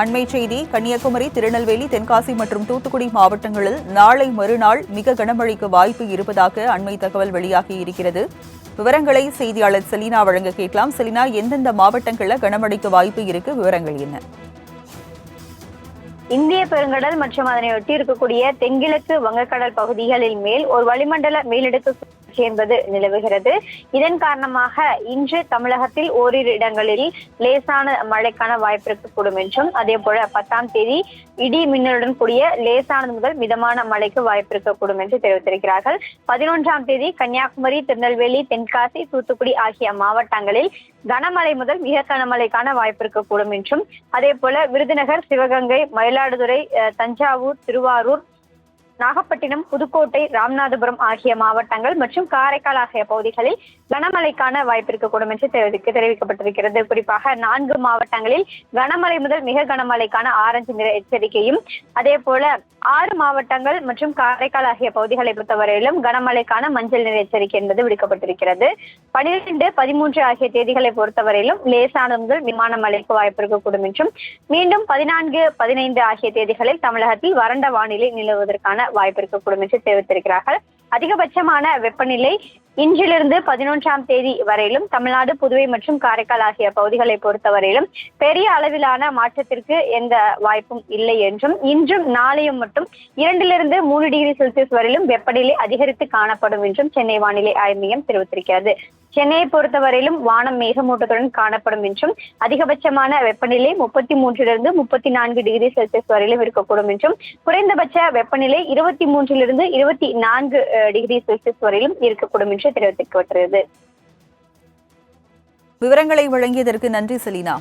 அண்மை செய்தி கன்னியாகுமரி திருநெல்வேலி தென்காசி மற்றும் தூத்துக்குடி மாவட்டங்களில் நாளை மறுநாள் மிக கனமழைக்கு வாய்ப்பு இருப்பதாக அண்மை தகவல் வெளியாகி இருக்கிறது. விவரங்களை செய்தியாளர் செலினா வழங்க கேட்கலாம். செலினா எந்தெந்த மாவட்டங்களில் கனமழைக்கு வாய்ப்பு இருக்கு? விவரங்கள் என்ன? இந்திய பெருங்கடல் மற்றும் அதனை ஒட்டி இருக்கக்கூடிய தென்கிழக்கு வங்கக்கடல் பகுதிகளில் மேல் ஒரு வளிமண்டல மேலடுக்கு சுழற்சி என்பது நிலவுகிறது. இதன் காரணமாக இன்று தமிழகத்தில் ஓரிரு இடங்களில் லேசான மழைக்கான வாய்ப்பு இருக்கக்கூடும் என்றும் அதே போல பத்தாம் தேதி இடி மின்னலுடன் கூடிய லேசானது முதல் மிதமான மழைக்கு வாய்ப்பு இருக்கக்கூடும் என்று தெரிவித்திருக்கிறார்கள். பதினொன்றாம் தேதி கன்னியாகுமரி திருநெல்வேலி தென்காசி தூத்துக்குடி ஆகிய மாவட்டங்களில் கனமழை முதல் மிக கனமழைக்கான வாய்ப்பு இருக்கக்கூடும் என்றும் அதே போல விருதுநகர் சிவகங்கை மயிலாடுதுறை தஞ்சாவூர் திருவாரூர் நாகப்பட்டினம் புதுக்கோட்டை ராமநாதபுரம் ஆகிய மாவட்டங்கள் மற்றும் காரைக்கால் ஆகிய பகுதிகளில் கனமழைக்கான வாய்ப்பு இருக்கக்கூடும் என்று தெரிவிக்கப்பட்டிருக்கிறது. குறிப்பாக நான்கு மாவட்டங்களில் கனமழை முதல் மிக கனமழைக்கான ஆரஞ்சு நிற எச்சரிக்கையும் அதே போல ஆறு மாவட்டங்கள் மற்றும் காரைக்கால் ஆகிய பகுதிகளை பொறுத்தவரையிலும் கனமழைக்கான மஞ்சள் நிற எச்சரிக்கை என்பது விடுக்கப்பட்டிருக்கிறது. பனிரெண்டு பதிமூன்று ஆகிய தேதிகளை பொறுத்தவரையிலும் லேசான முதல் விமான மழைக்கு வாய்ப்பு இருக்கக்கூடும் என்றும் மீண்டும் பதினான்கு பதினைந்து ஆகிய தேதிகளில் தமிழகத்தில் வறண்ட வானிலை நிலவுவதற்கான வாய்ப்பு இருக்கக்கூடும் என்று தெரிவித்திருக்கிறார்கள். அதிகபட்சமான வெப்பநிலை இன்றிலிருந்து பதினொன்றாம் தேதி வரையிலும் தமிழ்நாடு புதுவை மற்றும் காரைக்கால் ஆகிய பகுதிகளை பொறுத்தவரையிலும் பெரிய அளவிலான மாற்றத்திற்கு எந்த வாய்ப்பும் இல்லை என்றும் இன்றும் நாளையும் மட்டும் இரண்டிலிருந்து மூணு டிகிரி செல்சியஸ் வரையிலும் வெப்பநிலை அதிகரித்து காணப்படும் என்றும் சென்னை வானிலை ஆய்வு மையம் தெரிவித்திருக்கிறது. சென்னையை பொறுத்தவரையிலும் வானம் மேகமூட்டத்துடன் காணப்படும் என்றும் அதிகபட்சமான வெப்பநிலை முப்பத்தி மூன்றிலிருந்து முப்பத்தி நான்கு டிகிரி செல்சியஸ் வரையிலும் இருக்கக்கூடும் என்றும் குறைந்தபட்ச வெப்பநிலை இருபத்தி மூன்றிலிருந்து இருபத்தி நான்கு அஹ், டிகிரி செல்சியஸ் வரையிலும் இருக்கக்கூடும் என்று தெரிவிக்கப்பட்டிருக்கிறது விவரங்களை வழங்கியதற்கு நன்றி செலினா.